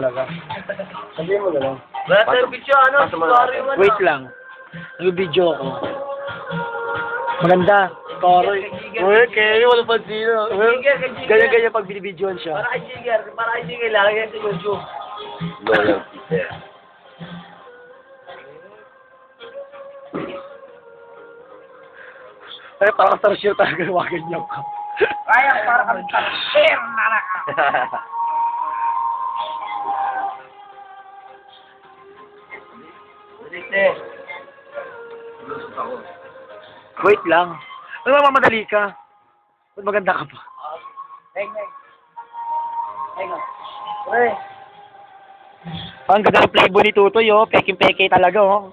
Talaga. Sabihin mo na lang. Wala tayong video, ano? Mo. Wait lang. Nag-video ako. Maganda. Story. Uy, kayo, wala pa sino. Kay Jigger. Ganyan-ganyan pag binibidyoan siya. Para kay Jigger, para kay Jigger, lagi yan sa YouTube. Loyalty there. Ay, parang tarsyo talaga wagan niya ko. Kaya, para kami share na lang. Dito. Wait lang. Ano mamamadali ka? Ba't maganda ka pa? Heng, heng. Heng, Pre. Ang ganda ng playboy ni Tutoy, oh. Peking-peke talaga, oh.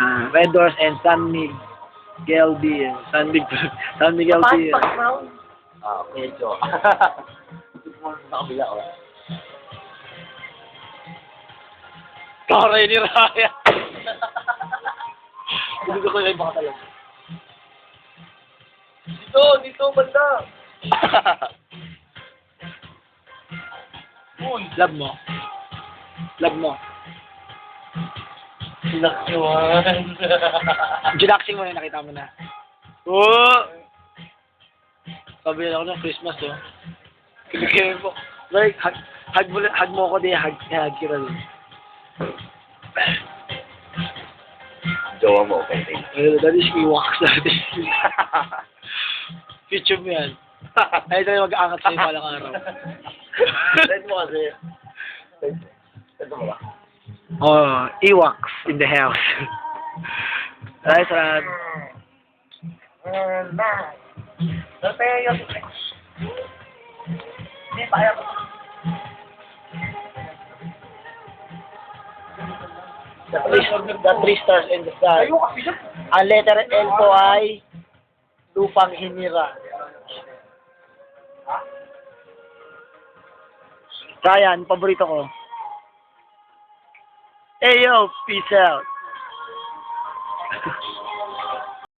Ah, Red Doors and San Miguel Beer. San Miguel, San Miguel Beer. Ah, medyo. Sa kabila, oh. Taray ni Raya. Hindi ko kayo baka talaga. Dito, dito, banda. Love mo. Love mo. Sinakyawan. Julaxing mo na, nakita mo na. Oo! Sabi na ako ng Christmas, oh. Kinikirin mo. Like, hug, hug mo, hug mo ako din, hug, hug kita din. Jowa mo, okay. Ayun, that is Ewoks natin. Future mo yan. Ay, tayo mag-aangat sa'yo palang araw. Send mo kasi. Send mo ba? Oh, Ewoks in the house. Ay, sarad. Tapi yung... Hindi pa. The three, the three stars in the sky. Ang letter L po ay lupang hinira. Ryan, paborito ko. Hey yo, peace out.